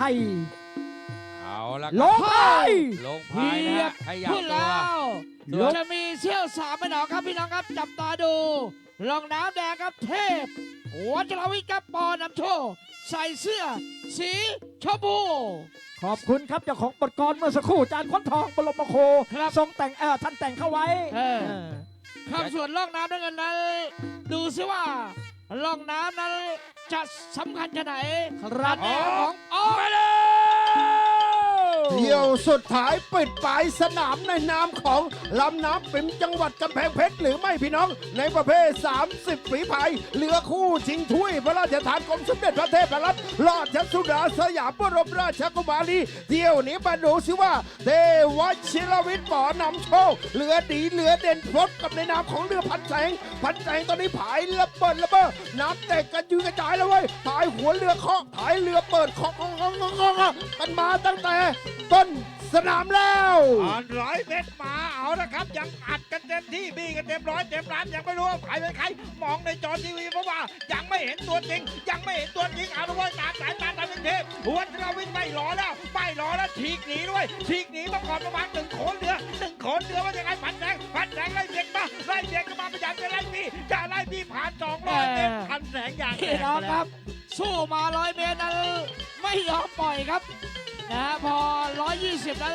ชัย เอาละคลรับงไป ลงพายนะฮะขยับขึ้นตัแล้ววส่วนจะมีเชี่ยวสามไม่หนอครับพี่น้องครับจับตาดูรองน้ำแดงครับเทพวัชรวิทย์ครับปอนำโชคใส่เสื้อ สีชมพู ขอบคุณครับเจ้าของบทกรเมื่อสักครู่จานค้นทองบรมโคครับ ทรงแต่งเออท่านแต่งเข้าไว้เออเออครับส่วนร่องน้ำน้ำเงินนั้นดูซิว่าร่องน้ำนั้นจะสำคัญแค่ไหน ครับแนวของ Go! ยเที่ยวสุดท้ายปิดปลายสนามในนามของลำน้ำปิมจังหวัดกำแพงเพชรหรือไม่พี่น้องในประเภท 30 ฝีพายเหลือคู่ชิงถ้วยพระราชทานกรมสมเด็จพระเทพรัตนราชสุดาสยามบรมราชกุมารีเที่ยวนี้มาดูสิว่า เทวชิรวิทย์ปอนำโชคเหลือดีเหลือเด่นพลดกับในนามของเรือพันแสงพันแสงตอนนี้ผายระเบิดระเบ้อน้ำแตกกันยืนกระจายแล้วเว้ยถ่ายหัวเรือเคาะถ่ายเรือเปิดคาะเคาะเคาะเคาะเคาะกันมาตั้งแต่ต้นสนามแล้วอ่อนร้อยเมตรมาเอาละครับ ยังอัดกันเต็มที่บี้กันเต็มร้อยเต็มร้านยังไม่รู้ว่าใครเป็นใครมองในจอทีวีเพราะว่า ยังไม่เห็นตัวจริง ยังไม่เห็นตัวจริงเอาละเว้ยตามสายตาตามเป็นเทพหัวชนาวินไม่รอแล้วไม่รอแล้วฉีกหนีด้วยฉีกหนีมาก่อนประมาณหนึ่งโขนเรือหนึ่งโขนเรือว่ายังไงพันแสงพันแสงไล่เบียดมาไล่เบียดกันมาพยายามจะไล่พี่จะไล่พี่ผ่านสองร้อยเมตรพันแสงอย่างแตพี่กน้องไปคแล้รัวบสู้มาร้อยเมตรนั้นไม่ยอมปล่อยครับ นะฮะพอ 120นั้น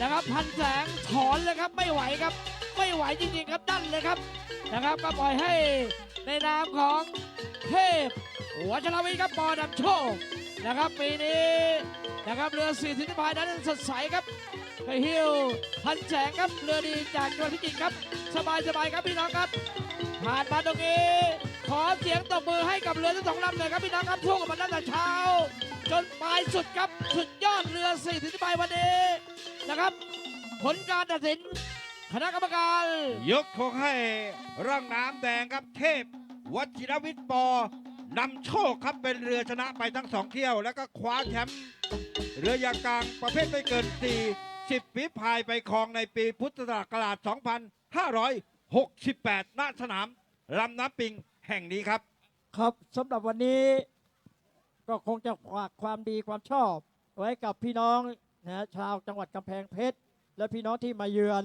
นะครับพันแสงถอนเลยครับไม่ไหวครับ ไม่ไหวจริงๆครับดันเลยครับนะครับ ก็ปล่อยให้ในนามของเทพ หัวชลวิทย์ครับปอนำโชคนะครับปีนี้นะครับเรือสี่สิบพายนั้นสดใสครับไปฮิวพันแสงครับเรือดีจากจังหวัดพิจิตรครับ สบายสบายครับพี่น้องครับ ผ่านมาตรงนี้ ขอเสียงตบมือให้กับเรือทั้งสองลำหน่อยครับพี่น้องครับช่วงกันมาตั้งแต่เช้า จนปลายสุดครับสุดยอดเรือสี่สิบใบวันนี้นะครับ ผลการตัดสินคณะกรรมการ ยกธงให้ร่องน้ำแดงครับเทพวชิรวิทย์ปอ นำโชคครับเป็นเรือชนะไปทั้งสองเที่ยว แล้วก็คว้าแชมป์เรือยางกลางประเภทไม่เกิน 4 10ฝีพายไปครองในปีพุทธศักราช 2568 ณ สนามลำน้ำปิงแห่งนี้ครับ ครับสำหรับวันนี้ก็คงจะฝากความดีความชอบ ไว้กับพี่น้องนะชาวจังหวัดกำแพงเพชร และพี่น้องที่มาเยือน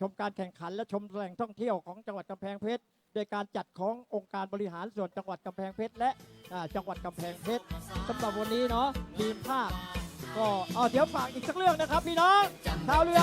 ชมการแข่งขันและชมแหล่งท่องเที่ยวของจังหวัดกำแพงเพชร โดยการจัดขององค์การบริหารส่วนจังหวัดกำแพงเพชรและจังหวัดกำแพงเพชรสำหรับวันนี้เนาะทีมภาคก็เอเดี๋ยวฝากอีกสักเรื่องนะครับพี่น้องชาวเรือ